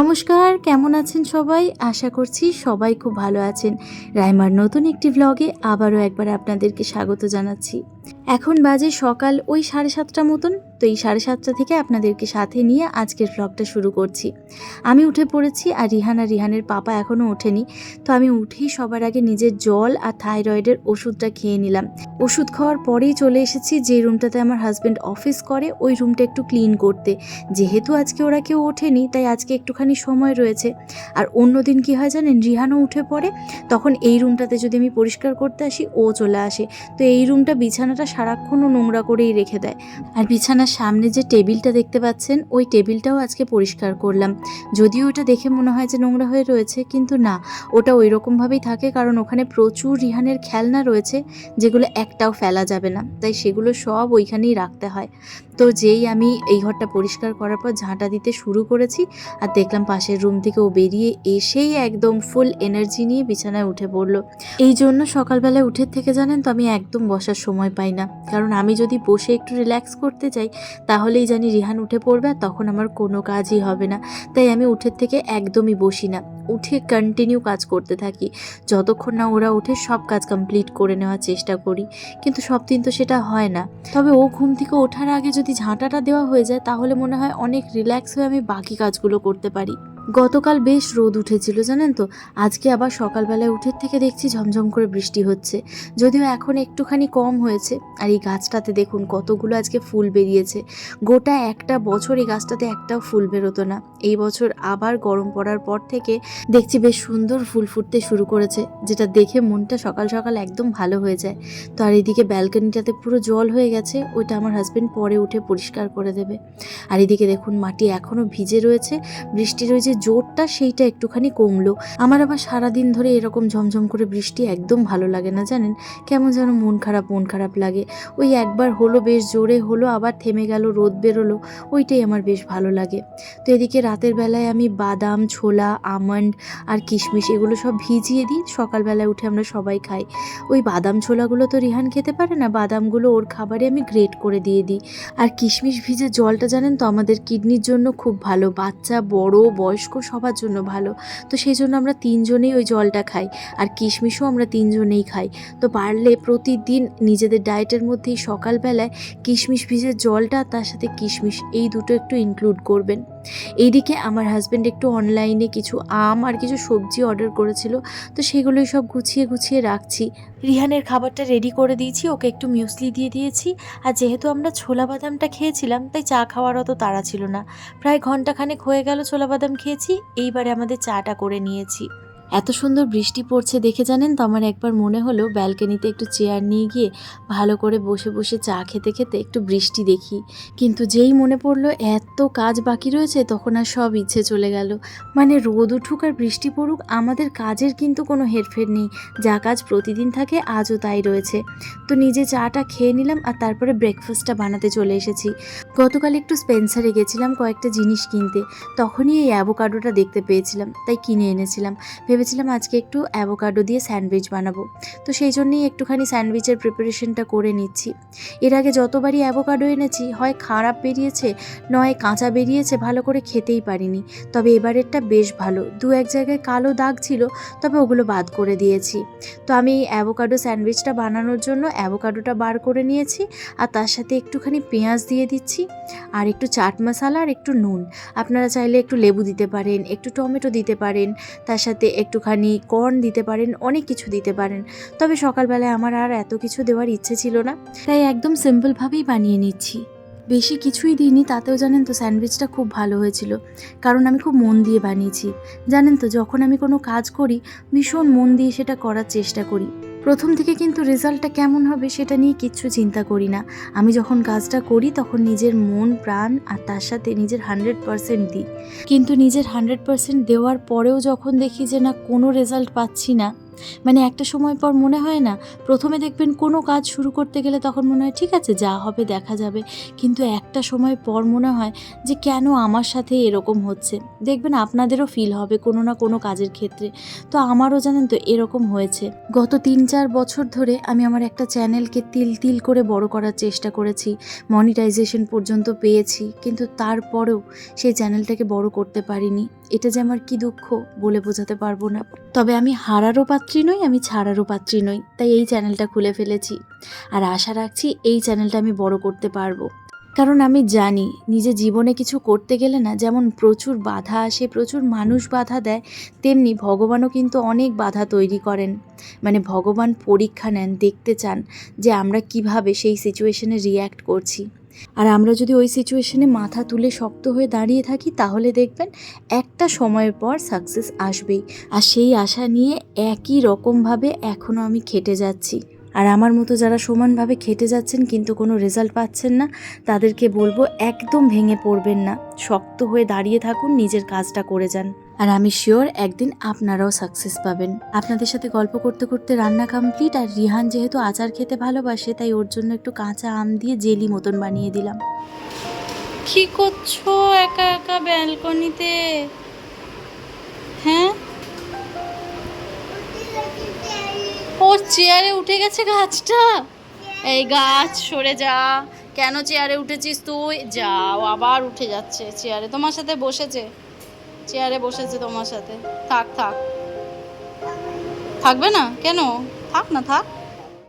নমস্কার, কেমন আছেন সবাই? আশা করছি সবাই খুব ভালো আছেন। রাইমার নতুন একটি ব্লগে আবারও একবার আপনাদেরকে স্বাগত জানাচ্ছি। এখন বাজে সকাল ওই সাড়ে সাতটা মতন, তো এই সাড়ে সাতটা থেকে আপনাদেরকে সাথে নিয়ে আজকের ব্লগটা শুরু করছি। আমি উঠে পড়েছি আর রিহান আর রিহানের পাপা এখনও ওঠেনি, তো আমি উঠেই সবার আগে নিজের জল আর থাইরয়েডের ওষুধটা খেয়ে নিলাম। ওষুধ খাওয়ার পরেই চলে এসেছি যে রুমটাতে আমার হাজব্যান্ড অফিস করে, ওই রুমটা একটু ক্লিন করতে। যেহেতু আজকে ওরা কেউ ওঠেনি, তাই আজকে একটুখানি সময় রয়েছে। আর অন্য দিন কী হয় জানেন, রিহানও উঠে পড়ে, তখন এই রুমটাতে যদি আমি পরিষ্কার করতে আসি, ও চলে আসে। তো এই রুমটা বিছানাটা সারাক্ষণও নোংরা করেই রেখে দেয়। আর বিছানার সামনে যে টেবিলটা দেখতে পাচ্ছেন, ওই টেবিলটাও আজকে পরিষ্কার করলাম। যদিও ওটা দেখে মনে হয় যে নোংরা হয়ে রয়েছে, কিন্তু না, ওটা ওই রকমভাবেই থাকে কারণ ওখানে প্রচুর রিহানের খেলনা রয়েছে, যেগুলো একটাও ফেলা যাবে না। তাই সেগুলো সব ওইখানেই রাখতে হয়। তো যেই আমি এই ঘরটা পরিষ্কার করার পর ঝাঁটা দিতে শুরু করেছি, আর দেখলাম পাশের রুম থেকে ও বেরিয়ে এসেই একদম ফুল এনার্জি নিয়ে বিছানায় উঠে পড়ল। এই জন্য সকালবেলায় উঠে থেকে জানেন তো আমি একদম বসার সময় পাই না। কারণ আমি যদি বসে একটু রিল্যাক্স করতে চাই তাহলেই জানি রিহান উঠে পড়বে আর তখন আমার কোনো কাজই হবে না। তাই আমি উঠের থেকে একদমই বসি না। উঠে কন্টিনিউ কাজ করতে থাকি। যতক্ষণ না ওরা উঠে সব কাজ কমপ্লিট করে নেওয়ার চেষ্টা করি। কিন্তু সব দিন তো সেটা হয় না। তবে ও ঘুম থেকে ওঠার আগে যদি ঝাঁটাটা দেওয়া হয়ে যায়, তাহলে মনে হয় অনেক রিল্যাক্স হয়ে আমি বাকি কাজগুলো করতে পারি। গতকাল বেশ রোদ উঠেছিল, জানেন তো? আজকে আবার সকালবেলায় উঠের থেকে দেখছি ঝমঝম করে বৃষ্টি হচ্ছে। যদিও এখন একটুখানি কম হয়েছে। আর এই গাছটাতে দেখুন, কতগুলো আজকে ফুল বেরিয়েছে। গোটা একটা বছর এই গাছটাতে একটাও ফুল বেরোতো না। এই বছর আবার গরম পড়ার পর থেকে দেখছি বেশ সুন্দর ফুল ফুটতে শুরু করেছে, যেটা দেখে মনটা সকাল সকাল একদম ভালো হয়ে যায়। তো আর এদিকে ব্যালকনিটাতে পুরো জল হয়ে গেছে, ওইটা আমার হাজবেন্ড পরে উঠে পরিষ্কার করে দেবে। আর এদিকে দেখুন, মাটি এখনও ভিজে রয়েছে। বৃষ্টির ওই যে জোরটা সেইটা একটুখানি কমলো। আমার আবার সারাদিন ধরে এরকম ঝমঝম করে বৃষ্টি একদম ভালো লাগে না, জানেন? কেমন যেন মন খারাপ মন খারাপ লাগে। ওই একবার হলো, বেশ জোরে হলো, আবার থেমে গেল, রোদ বেরোলো, ওইটাই আমার বেশ ভালো লাগে। তো এদিকে রাতের বেলায় আমি বাদাম, ছোলা, আমন্ড আর কিশমিশ এগুলো সব ভিজিয়ে দিই, সকালবেলায় উঠে আমরা সবাই খাই। ওই বাদাম, ছোলাগুলো তো রিহান খেতে পারে না, বাদামগুলো ওর খাবারে আমি গ্রেট করে দিয়ে দিই। আর কিশমিশ ভিজে জলটা, জানেন তো, আমাদের কিডনির জন্য খুব ভালো। বাচ্চা, বড় বয়স্ক, সবার জন্য ভালো। তো সেই জন্য আমরা তিনজনেই ওই জলটা খাই। আর কিশমিশও আমরা তিনজনেই খাই। তো পারলে প্রতিদিন নিজেদের ডায়েটের মধ্যেই সকালবেলায় কিশমিশ ভিজে জলটা, তার সাথে কিশমিশ, এই দুটো একটু ইনক্লুড করবেন। এইদিকে আমার হাজব্যান্ড একটু অনলাইনে কিছু আম আর কিছু সবজি অর্ডার করেছিল, তো সেগুলোই সব গুছিয়ে গুছিয়ে রাখছি। রিহানের খাবারটা রেডি করে দিয়েছি, ওকে একটু মিউসলি দিয়ে দিয়েছি। আর যেহেতু আমরা ছোলা বাদামটা খেয়েছিলাম, তাই চা খাওয়ার অত তাড়া ছিল না। প্রায় ঘন্টাখানেক হয়ে গেল ছোলা বাদাম খেয়েছি, এইবারে আমাদের চাটা করে নিয়েছি। এত সুন্দর বৃষ্টি পড়ছে দেখে জানেন তো? আমার একবার মনে হলো ব্যালকনিতে একটু চেয়ার নিয়ে গিয়ে ভালো করে বসে বসে চা খেতে খেতে একটু বৃষ্টি দেখি। কিন্তু যেই মনে পড়ল এত কাজ বাকি রয়েছে, তখন আর সব ইচ্ছে চলে গেল। মানে রোদ উঠুক আর বৃষ্টি পড়ুক, আমাদের কাজের কিন্তু কোনো হেরফের নেই। যা কাজ প্রতিদিন থাকে, আজও তাই রয়েছে। তো নিজে চাটা খেয়ে নিলাম আর তারপরে ব্রেকফাস্টটা বানাতে চলে এসেছি। গতকাল একটু স্পেন্সারে গেছিলাম কয়েকটা জিনিস কিনতে। তখনই এই অ্যাভোকাডোটা দেখতে পেয়েছিলাম, তাই কিনে এনেছিলাম। ভেবেছিলাম আজকে একটু অ্যাভোকাডো দিয়ে স্যান্ডউইচ বানাবো। তো সেই জন্যেই একটুখানি স্যান্ডউইচের প্রিপারেশনটা করে নিচ্ছি। এর আগে যতবারই অ্যাভোকাডো এনেছি, হয় খারাপ বেরিয়েছে, নয় কাঁচা বেরিয়েছে, ভালো করে খেতেই পারিনি। তবে এবারেরটা বেশ ভালো। দু এক জায়গায় কালো দাগ ছিল, তবে ওগুলো বাদ করে দিয়েছি। তো আমি এই অ্যাভোকাডো স্যান্ডউইচটা বানানোর জন্য অ্যাভোকাডোটা বার করে নিয়েছি, আর তার সাথে একটুখানি পেঁয়াজ দিয়ে দিচ্ছি আর একটু চাট মশলা আর একটু নুন। আপনারা চাইলে একটু লেবু দিতে পারেন, একটু টমেটো দিতে পারেন, তার সাথে একটুখানি কর্ন দিতে পারেন, অনেক কিছু দিতে পারেন। তবে সকালবেলায় আমার আর এত কিছু দেওয়ার ইচ্ছে ছিল না, তাই একদম সিম্পলভাবেই বানিয়ে নিচ্ছি। বেশি কিছুই দিইনি, তাতেও জানেন তো স্যান্ডউইচটা খুব ভালো হয়েছিল। কারণ আমি খুব মন দিয়ে বানিয়েছি। জানেন তো, যখন আমি কোনো কাজ করি, ভীষণ মন দিয়ে সেটা করার চেষ্টা করি। প্রথম থেকে কিন্তু রেজাল্টটা কেমন হবে সেটা নিয়ে কিচ্ছু চিন্তা করি না। আমি যখন কাজটা করি তখন নিজের মন, প্রাণ আর তার সাথে নিজের হান্ড্রেড পারসেন্ট দিই। কিন্তু নিজের হান্ড্রেড পারসেন্ট দেওয়ার পরেও যখন দেখি যে না কোনো রেজাল্ট পাচ্ছি না মানে একটা সময় পর মনে হয় না, প্রথমে দেখবেন কোনো কাজ শুরু করতে গেলে তখন মনে হয়, ঠিক আছে, যা হবে দেখা যাবে। কিন্তু একটা সময় পর মনে হয় যে, কেন আমার সাথে এরকম হচ্ছে? দেখবেন আপনাদেরও ফিল হবে কোনো না কোনো কাজের ক্ষেত্রে। তো আমারও জানেন তো, এরকম হয়েছে। গত তিন চার বছর ধরে আমি আমার একটা চ্যানেলকে তিল তিল করে বড় করার চেষ্টা করেছি মনিটাইজেশন পর্যন্ত পেয়েছি, কিন্তু তারপরেও সেই চ্যানেলটাকে বড় করতে পারিনি। এটা যে আমার কি দুঃখ বলে বোঝাতে পারব না। তবে আমি হারারও পাত্রী নই, আমি ছাড়ারও পাত্রী নই, তাই এই চ্যানেলটা খুলে ফেলেছি। আর আশা রাখছি এই চ্যানেলটা আমি বড় করতে পারব। কারণ আমি জানি নিজে জীবনে কিছু করতে গেলে না, যেমন প্রচুর বাধা আসে, প্রচুর মানুষ বাধা দেয়, তেমনি ভগবানও কিন্তু অনেক বাধা তৈরি করেন। মানে ভগবান পরীক্ষা নেন, দেখতে চান যে আমরা কীভাবে সেই সিচুয়েশনে রিয়্যাক্ট করছি। আর আমরা যদি ওই সিচুয়েশনে মাথা তুলে শক্ত হয়ে দাঁড়িয়ে থাকি, তাহলে দেখবেন একটা সময়ের পর সাকসেস আসবেই। আর সেই আশা নিয়ে একই রকমভাবে এখনও আমি খেটে যাচ্ছি। আর আমার মতো যারা সমানভাবে খেটে যাচ্ছেন কিন্তু কোনো রেজাল্ট পাচ্ছেন না, তাদেরকে বলব একদম ভেঙে পড়বেন না। শক্ত হয়ে দাঁড়িয়ে থাকুন, নিজের কাজটা করে যান। আর আমি শিওর একদিন আপনারাও সাকসেস পাবেন। আপনাদের সাথে গল্প করতে করতে রান্না কমপ্লিট আর রিহান যেহেতু আচার খেতে ভালোবাসে, তাই ওর জন্য একটু কাঁচা আম দিয়ে জেলি মতন বানিয়ে দিলাম। কি করছ একা একা ব্যালকনিতে? হ্যাঁ? চেয়ারে উঠে গেছে গাছটা? এই গাছ, সরে যা। কেন চেয়ারে উঠেছিস তুই? যাও, আবার উঠে যাচ্ছে চেয়ারে। তোমার সাথে বসেছে। চেয়ারে বসেছে তোমার সাথে। থাক থাক। থাকবে না? কেন? থাক না, থাক।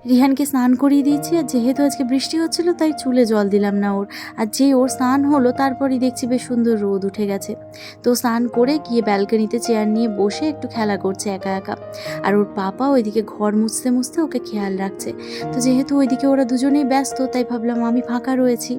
রিহানকে স্নান করিয়ে দিয়েছি আর যেহেতু আজকে বৃষ্টি হচ্ছিল, তাই চুলে জল দিলাম না ওর। আর যে ওর স্নান হলো, তারপরই দেখছি বেশ সুন্দর রোদ উঠে গেছে। তো স্নান করে গিয়ে ব্যালকনিতে চেয়ার নিয়ে বসে একটু খেলা করছে একা একা। আর ওর পাপা ওইদিকে ঘর মুছতে মুছতে ওকে খেয়াল রাখছে। তো যেহেতু ওইদিকে ওরা দুজনেই ব্যস্ত, তাই ভাবলাম আমি ফাঁকা রয়েছি।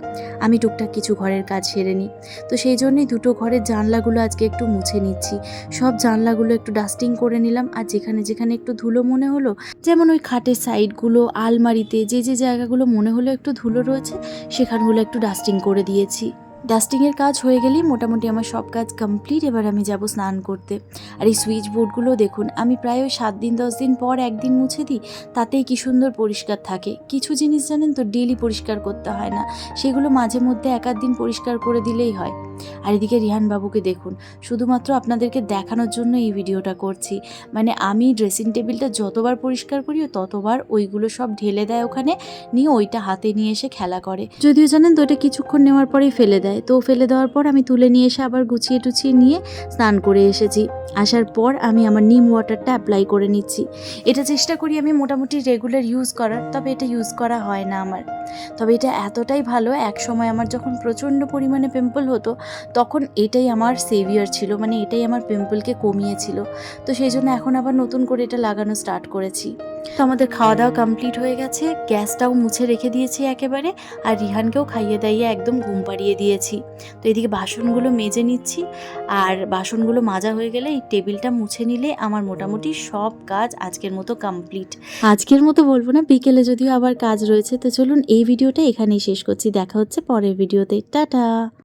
আমি টুকটাক কিছু ঘরের কাজ সেরে নিই। তো সেই জন্যই দুটো ঘরের জানলাগুলো আজকে একটু মুছে নিচ্ছি। সব জানলাগুলো একটু ডাস্টিং করে নিলাম। আর যেখানে যেখানে একটু ধুলো মনে হলো, যেমন ওই খাটের সাইডগুলো আলমারিতে যে যে জায়গাগুলো মনে হলো একটু ধুলো রয়েছে সেখানগুলো একটু ডাস্টিং করে দিয়েছি। ডাস্টিংয়ের কাজ হয়ে গেলেই মোটামুটি আমার সব কাজ কমপ্লিট, এবার আমি যাব স্নান করতে। আর এই সুইচ বোর্ডগুলো দেখুন, আমি প্রায় সাত দিন, দশ দিন পর একদিন মুছে দিই, তাতেই কি সুন্দর পরিষ্কার থাকে। কিছু জিনিস জানেন তো ডেলি পরিষ্কার করতে হয় না, সেগুলো মাঝে মধ্যে এক দিন পরিষ্কার করে দিলেই হয়। আর এদিকে রিহান বাবুকে দেখুন, শুধুমাত্র আপনাদেরকে দেখানোর জন্য এই ভিডিওটা করছি। মানে আমি ড্রেসিং টেবিলটা যতবার পরিষ্কার করি, ততবার ওইগুলো সব ঢেলে দেয় ওখানে, নিয়ে ওইটা হাতে নিয়ে এসে খেলা করে। যদিও জানেন তো, ওটা কিছুক্ষণ নেওয়ার পরেই ফেলে দেয়। তো ফেলে দেওয়ার পর আমি তুলে নিয়ে এসে আবার গুছিয়ে টুছিয়ে নিয়ে স্নান করে এসেছি। আসার পর আমি আমার নিম ওয়াটারটা অ্যাপ্লাই করে নিচ্ছি। এটা চেষ্টা করি আমি মোটামুটি রেগুলার ইউজ করার, তবে এটা ইউজ করা হয় না আমার। তবে এটা এতটাই ভালো, এক সময় আমার যখন প্রচণ্ড পরিমাণে পিম্পল হতো, তখন এটাই আমার সেভিয়ার ছিল মানে এটাই আমার পিম্পলকে কমিয়েছিল। তো সেই জন্য এখন আবার নতুন করে এটা লাগানো স্টার্ট করেছি। তো আমাদের খাওয়া দাওয়া কমপ্লিট হয়ে গেছে। গ্যাসটাও মুছে রেখে দিয়েছি একেবারে। আর রিহানকেও খাইয়ে দাইয়ে একদম ঘুম পাড়িয়ে দিয়েছি। তো এদিকে বাসনগুলো মেজে নিচ্ছি। আর বাসনগুলো মাজা হয়ে গেলে এই টেবিলটা মুছে নিলে আমার মোটামুটি সব কাজ আজকের মতো কমপ্লিট আজকের মতো বলব না, বিকেলে যদিও আবার কাজ রয়েছে। তো চলুন এই ভিডিওটা এখানেই শেষ করছি। দেখা হচ্ছে পরের ভিডিওতে। টাটা!